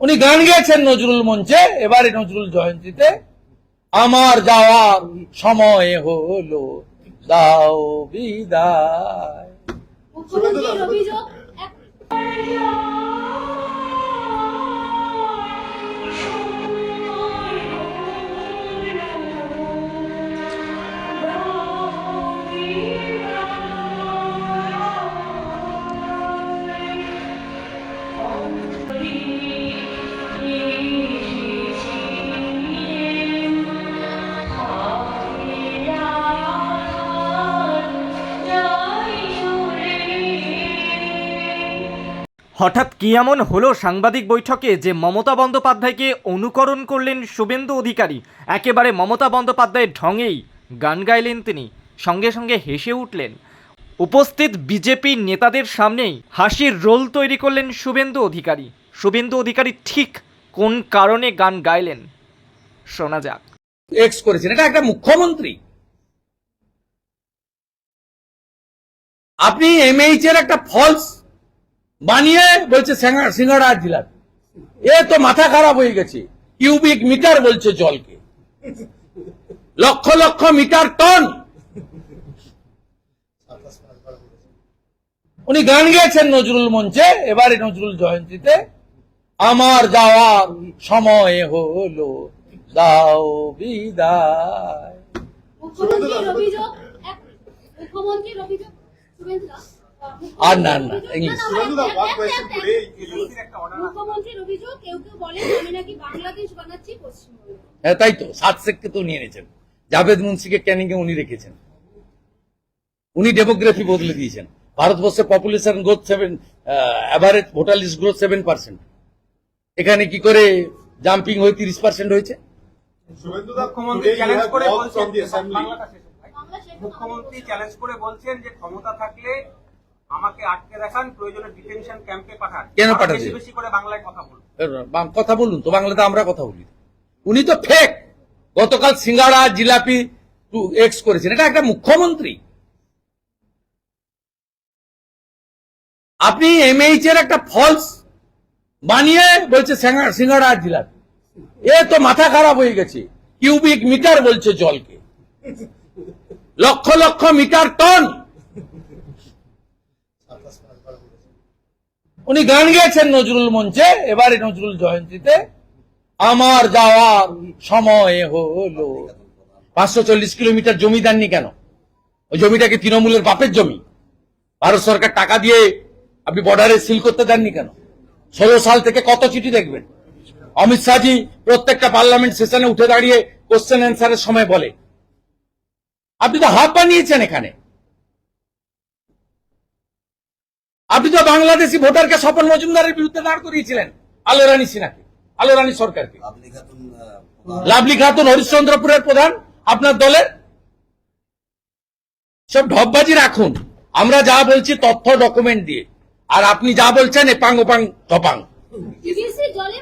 উনি গান গেয়েছেন নজরুল মঞ্চে এবারে নজরুল জয়ন্তীতে। আমার যাওয়ার সময় হলো দাও বিদায়। হঠাৎ কি এমন হলো সাংবাদিক বৈঠকে যে মমতা বন্দ্যোপাধ্যায়কে অনুকরণ করলেন শুভেন্দু অধিকারী? একেবারে মমতা বন্দ্যোপাধ্যায়ের ঢঙেই গান গাইলেন তিনি, সঙ্গে সঙ্গে হেসে উঠলেন। উপস্থিত বিজেপি নেতাদের সামনেই হাসির রোল তৈরি করলেন শুভেন্দু অধিকারী। শুভেন্দু অধিকারী ঠিক কোন কারণে গান গাইলেন? শোনা যাক। এক্স করেছেন, এটা একটা মুখ্যমন্ত্রী। আপনি এমএইচ এর একটা ফলস বানিয়ে বলছে সিঙ্গা- সিঙ্গাড়া আর জিলাপি। এ তো মাথা খারাপ হয়ে গেছে। কিউবিক মিটার বলছে জলকে। লক্ষ লক্ষ মিটার টন উনি গান গেয়েছেন নজরুল মঞ্চে। এবারে নজরুল জয়ন্তীতে। আমার যাওয়ার সময় হলো। দাও বিদায়। মুখ্যমন্ত্রীর অভিযোগ মুখ্যমন্ত্রীর অভিযোগ আর না, না, ইংলিশ। হ্যাঁ তাই তো সাত শেখকে তো নিয়ে নিয়েছেন জাভেদ মুন্সিকে উনি রেখেছেন। উনি ডেমোগ্রাফি বদলে দিয়েছেন। ভারতবর্ষের population growth seven average voter list growth seven percent এখানে কি করে জাম্পিং হয়ে তিরিশ পার্সেন্ট হয়েছে? মুখ্যমন্ত্রী চ্যালেঞ্জ করে বলছেন যে ক্ষমতা থাকলে আমাকে আটকে রাখান প্রয়োজনে ডিটেনশন ক্যাম্পে পাঠান। কেন পাঠাতে? বেশি বেশি করে বাংলায় কথা বলুন। কথা বলুন তো বাংলাতে আমরা কথা বলি। উনি তো ফেক গতকাল সিঙ্গাড়া জিলাপি এক্স করেছেন। এটা একটা মুখ্যমন্ত্রী। আপনি এমএইচ এর একটা ফলস বানিয়ে বলছে সিঙ্গাড়া আর জিলাপি। এ তো মাথা খারাপ হয়ে গেছে। কিউবিক মিটার বলছে জলকে। লক্ষ লক্ষ মিটার টন উনি গান গেয়েছেন নজরুল মঞ্চে, এবারে নজরুল জয়ন্তীতে। আমার যাওয়ার সময় হলো। পাঁচশো চল্লিশ কিলোমিটার জমি দেননি কেন? ওই জমিটাকে তৃণমূলের বাপের জমি? ভারত সরকার টাকা দিয়ে আপনি বর্ডারে সিল করতে দেননি কেন? ষোলো সাল থেকে কত চিঠি দেখবেন? অমিত শাহজি প্রত্যেকটা পার্লামেন্ট সেশনে উঠে দাঁড়িয়ে কোশ্চেন অ্যান্সারের সময় বলে। আপনি তো হাত বানিয়েছেন এখানে। আপনি তো বাংলাদেশি ভোটারকে স্বপন মজুমদারের বিরুদ্ধে দাঁড় করিয়েছিলেন আলো রানী সিনহাকে আলো রানী সরকারকে। লাভলি খাতুন হরিশ্চন্দ্রপুরের প্রধান আপনার দলের? সব ঢপবাজি রাখুন আমরা যা বলছি তথ্য ডকুমেন্ট দিয়ে আর আপনি যা বলছেন এপাং ওপাং জলে